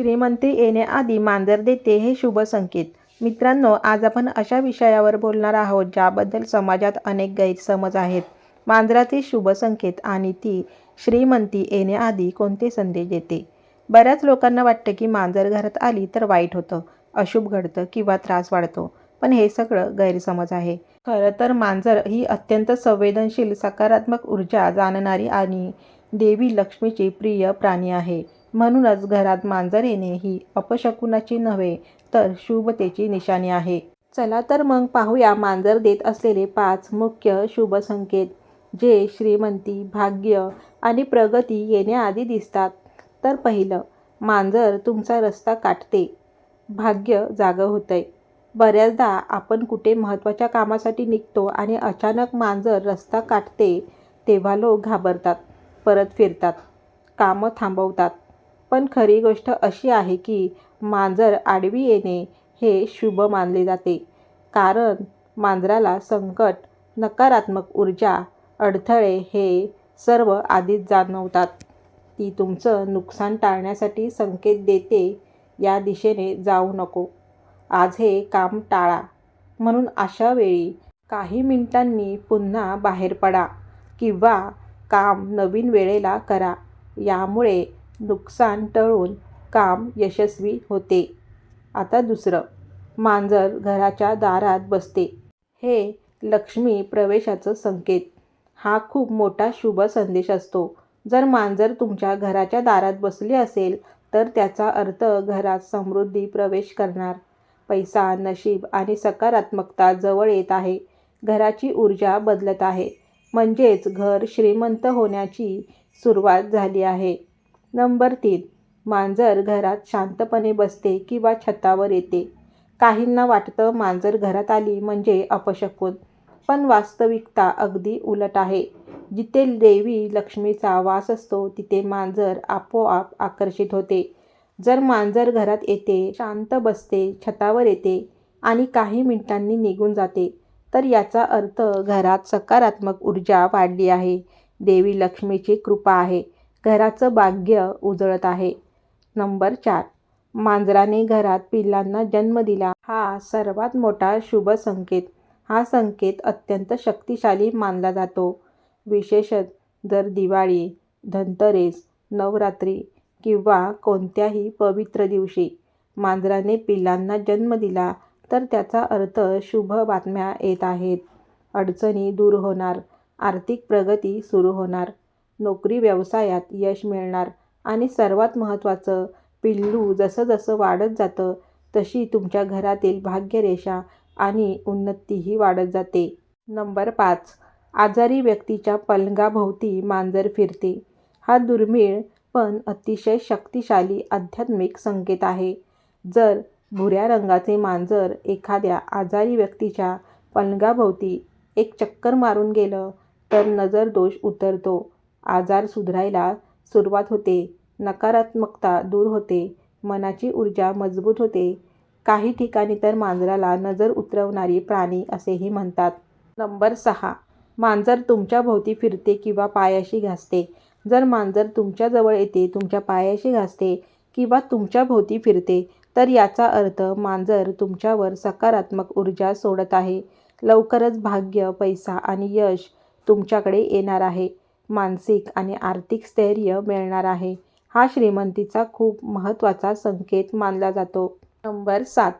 श्रीमंती येण्याआधी मांजर देते हे शुभ संकेत. मित्रांनो आज आपण अशा विषयावर बोलणार आहोत ज्याबद्दल समाजात अनेक गैरसमज आहेत. मांजराचे शुभ संकेत आणि ती श्रीमंती येण्याआधी कोणते संदेश देते? बऱ्याच लोकांना वाटतं की मांजर घरात आली तर वाईट होतं अशुभ घडतं किंवा त्रास वाढतो. पण हे सगळं गैरसमज आहे. खरं तर मांजर ही अत्यंत संवेदनशील सकारात्मक ऊर्जा जाणणारी आणि देवी लक्ष्मीची प्रिय प्राणी आहे. म्हणूनच घरात मांजर येणे ही अपशकुनाची नव्हे तर शुभतेची निशाणी आहे. चला तर मग पाहूया मांजर देत असलेले पाच मुख्य शुभ संकेत जे श्रीमंती भाग्य आणि प्रगती येण्याआधी दिसतात. तर पहिलं मांजर तुमचा रस्ता काटते. भाग्य जागं होतंय. बऱ्याचदा आपण कुठे महत्त्वाच्या कामासाठी निघतो आणि अचानक मांजर रस्ता काटते तेव्हा लोक घाबरतात. परत फिरतात. कामं थांबवतात. पण खरी गोष्ट अशी आहे की मांजर आडवी येणे हे शुभ मानले जाते. कारण मांजराला संकट नकारात्मक ऊर्जा अडथळे हे सर्व आधीच जाणवतात. ती तुमचं नुकसान टाळण्यासाठी संकेत देते या दिशेने जाऊ नको. आज हे काम टाळा. म्हणून अशा वेळी काही मिनिटांनी पुन्हा बाहेर पडा किंवा काम नवीन वेळेला करा. यामुळे नुकसान टळून काम यशस्वी होते. आता दुसरं. मांजर घराच्या दारात बसते. हे लक्ष्मी प्रवेशाचं संकेत. हा खूप मोठा शुभ संदेश असतो. जर मांजर तुमच्या घराच्या दारात बसली असेल तर त्याचा अर्थ घरात समृद्धी प्रवेश करणार. पैसा नशीब आणि सकारात्मकता जवळ येत आहे. घराची ऊर्जा बदलत आहे. म्हणजेच घर श्रीमंत होण्याची सुरुवात झाली आहे. नंबर तीन मांजर घरात शांतपणे बसते किंवा छतावर येते. काहींना वाटतं मांजर घरात आली म्हणजे अपशकुन पण वास्तविकता अगदी उलट आहे. जिथे देवी लक्ष्मीचा वास असतो तिथे मांजर आपोआप आकर्षित होते. जर मांजर घरात येते शांत बसते छतावर येते आणि काही मिनिटांनी निघून जाते. तर याचा अर्थ घरात सकारात्मक ऊर्जा वाढली आहे. देवी लक्ष्मीची कृपा आहे. घराचं भाग्य उजळत आहे. नंबर चार. मांजराने घरात पिल्लांना जन्म दिला. हा सर्वात मोठा शुभ संकेत. हा संकेत अत्यंत शक्तिशाली मानला जातो. विशेषत जर दिवाळी धनतरेस नवरात्री किंवा कोणत्याही पवित्र दिवशी मांजराने पिल्लांना जन्म दिला तर त्याचा अर्थ शुभ बातम्या येत आहेत. अडचणी दूर होणार. आर्थिक प्रगती सुरू होणार. नोकरी व्यवसायात यश मिळणार. आणि सर्वात महत्त्वाचं पिल्लू जसं जसं वाढत जातं तशी तुमच्या घरातील भाग्यरेषा आणि उन्नतीही वाढत जाते. नंबर पाच आजारी व्यक्तीच्या पलंगाभोवती मांजर फिरते. हा दुर्मिळ पण अतिशय शक्तिशाली आध्यात्मिक संकेत आहे. जर भुऱ्या रंगाचे मांजर एखाद्या आजारी व्यक्तीच्या पलंगाभोवती एक चक्कर मारून गेलं तर नजर दोष उतरतो. आजार सुधारायला सुरुवात होते. नकारात्मकता दूर होते. मनाची ऊर्जा मजबूत होते. काही ठिकाणी तर मांजराला नजर उतरवणारी प्राणी असेही म्हणतात. नंबर सहा. मांजर तुमच्या भोवती फिरते किंवा पायाशी घासते. जर मांजर तुमच्याजवळ येते तुमच्या पायाशी घासते किंवा तुमच्या भोवती फिरते तर याचा अर्थ मांजर तुमच्यावर सकारात्मक ऊर्जा सोडत आहे. लवकरच भाग्य पैसा आणि यश तुमच्याकडे येणार आहे. मानसिक आणि आर्थिक स्थैर्य मिळणार आहे. हा श्रीमंतीचा खूप महत्त्वाचा संकेत मानला जातो. नंबर सात.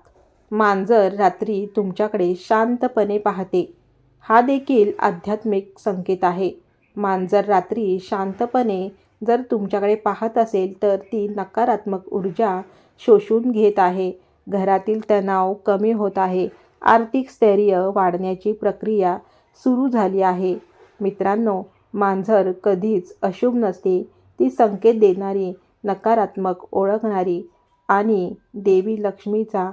मांजर रात्री तुमच्याकडे शांतपणे पाहते. हा देखील आध्यात्मिक संकेत आहे. मांजर रात्री शांतपणे जर तुमच्याकडे पाहत असेल तर ती नकारात्मक ऊर्जा शोषून घेत आहे. घरातील तणाव कमी होत आहे. आर्थिक स्थैर्य वाढण्याची प्रक्रिया सुरू झाली आहे. मित्रांनो मांजर कधीच अशुभ नसते. ती संकेत देणारी नकारात्मक ओळखणारी आणि देवी लक्ष्मीचा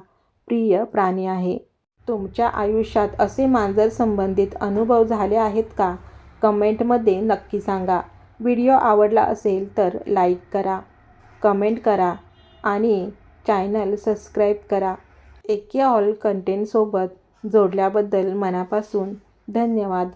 प्रिय प्राणी आहे. तुमच्या आयुष्यात असे मांजर संबंधित अनुभव झाले आहेत का? कमेंटमध्ये नक्की सांगा. व्हिडिओ आवडला असेल तर लाईक करा कमेंट करा. आणि चॅनल सबस्क्राईब करा. एके ऑल कंटेंटसोबत जोडल्याबद्दल मनापासून धन्यवाद.